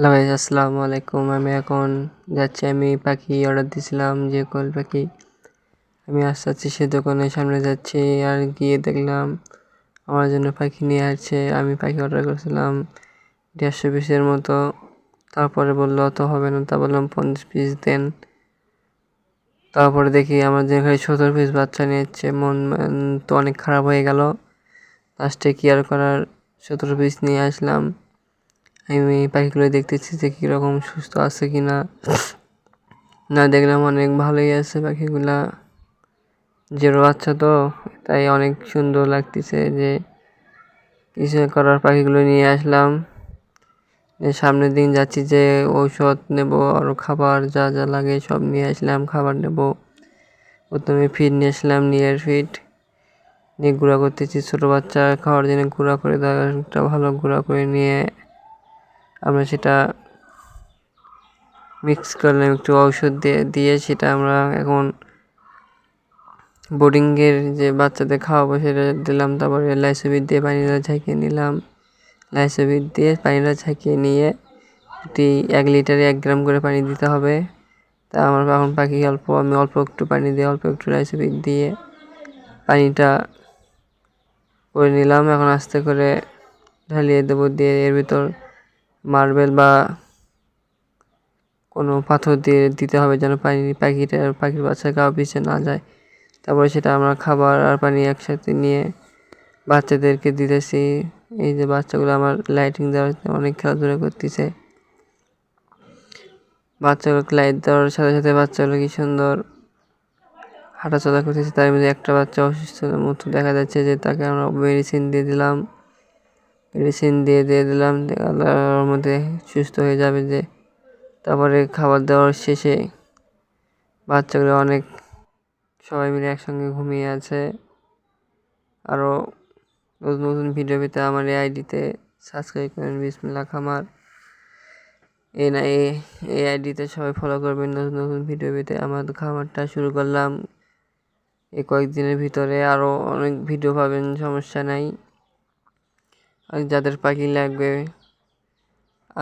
Hello ভাই আসসালামু আলাইকুম। আমি এখন যাচ্ছি, আমি পাখি অর্ডার দিয়েছিলাম যে কোয়েল পাখি। আমি আস্তে আস্তে সে দোকানের সামনে যাচ্ছি আর গিয়ে দেখলাম আমার জন্য পাখি নিয়ে আসছে। আমি পাখি অর্ডার করেছিলাম দেড়শো পিসের মতো। তারপরে বলল, অত হবে না। তা বললাম, পঞ্চাশ পিস দেন। তারপরে দেখি আমার যেখানে সত্তর পিস বাচ্চা নিয়েছে, মন তো অনেক খারাপ হয়ে গেল। লাস্টে কি আর করার? সতেরো পিস নিয়ে আসলাম। আমি এই পাখিগুলো দেখতেছি যে কীরকম সুস্থ আছে কি না না দেখলাম অনেক ভালোই আছে পাখিগুলা। জেরো বাচ্চা তো, তাই অনেক সুন্দর লাগতেছে যে কিছু করার পাখিগুলো নিয়ে আসলাম। সামনের দিন যাচ্ছি যে ঔষধ নেব আরও খাবার যা যা লাগে সব নিয়ে আসলাম, খাবার নেব। প্রথমে ফিড নিয়ে আসলাম নিয়ার ফিড নিয়ে গুঁড়া করতেছি ছোটো বাচ্চা, খাওয়ার জন্য গুঁড়া করে দেওয়া একটা ভালো গুঁড়া করে নিয়ে আমরা সেটা মিক্স করলাম, একটু ঔষধ দিয়ে দিয়ে সেটা আমরা এখন বোর্ডিংয়ের যে বাচ্চাদের খাওয়াবো সেটা দিলাম, তারপরে লাইসোবিট দিয়ে পানিটা ঝাঁকিয়ে নিলাম। লাইসোবিট দিয়ে পানিটা ঝাঁকিয়ে নিয়ে এটি এক লিটারে এক গ্রাম করে পানি দিতে হবে। তা আমার এখন পাখি অল্প, আমি অল্প একটু পানি দিয়ে, অল্প একটু লাইসোবিট দিয়ে পানিটা করে নিলাম। এখন আস্তে করে ঢালিয়ে দেবো, দিয়ে এর ভিতর মার্বেল বা কোনো পাথর দিয়ে দিতে হবে যেন পানি, পাখিটা, পাখির বাচ্চা গা পিছিয়ে না যায়। তারপরে সেটা আমরা খাবার আর পানি একসাথে নিয়ে বাচ্চাদেরকে দিতেছি। এই যে বাচ্চাগুলো আমার লাইটিং দেওয়ার অনেক খেলাধুলা করতেছে। বাচ্চাগুলোকে লাইট দেওয়ার সাথে সাথে বাচ্চাগুলো কি সুন্দর হাঁটাচলা করতেছে। তার মধ্যে একটা বাচ্চা অসুস্থ মতো দেখা যাচ্ছে যে তাকে আমরা মেডিসিন দিয়ে দিলাম। মেডিসিন দিয়ে দিয়ে দিলাম। আল্লাহর মধ্যে সুস্থ হয়ে যাবে যে। তারপরে খাবার দাবার শেষে বাচ্চাগুলো অনেক সবাই মিলে একসঙ্গে ঘুমিয়ে আছে। আরও নতুন নতুন ভিডিও পেতে আমার এই আইডিতে সাবস্ক্রাইব করেন। বিসমিল্লা খামার। এই না, এই আইডিতে সবাই ফলো করবেন। নতুন নতুন ভিডিও পেতে আমার খামারটা শুরু করলাম। এই কয়েকদিনের ভিতরে আরও অনেক ভিডিও পাবেন, সমস্যা নাই। আর যাদের পাখি লাগবে,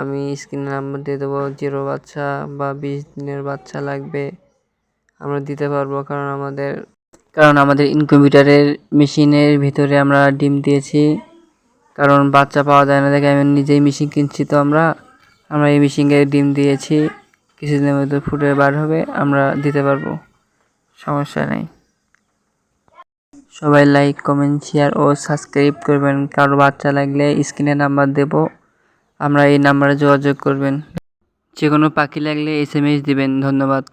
আমি স্ক্রিনে নাম্বার দিয়ে দেবো, জিরো বাচ্চা বা বিশ দিনের বাচ্চা লাগবে, আমরা দিতে পারব। কারণ আমাদের কারণ আমাদের ইনকিউবেটারের মেশিনের ভিতরে আমরা ডিম দিয়েছি। কারণ বাচ্চা পাওয়া যায় না দেখে আমি নিজেই মেশিন কিনছি তো আমরা। আমরা এই মেশিনে ডিম দিয়েছি, কিছুদিনের মধ্যে ফুটে বার হবে, আমরা দিতে পারব। সমস্যা নেই। সবাই লাইক কমেন্ট শেয়ার ও সাবস্ক্রাইব করবেন। কারও বাচ্চা লাগলে স্ক্রিনে নাম্বার দেব। আমরা এই নাম্বারে যোগাযোগ করবেন। যে কোনো পাখি লাগলে এস এম এস দেবেন। ধন্যবাদ।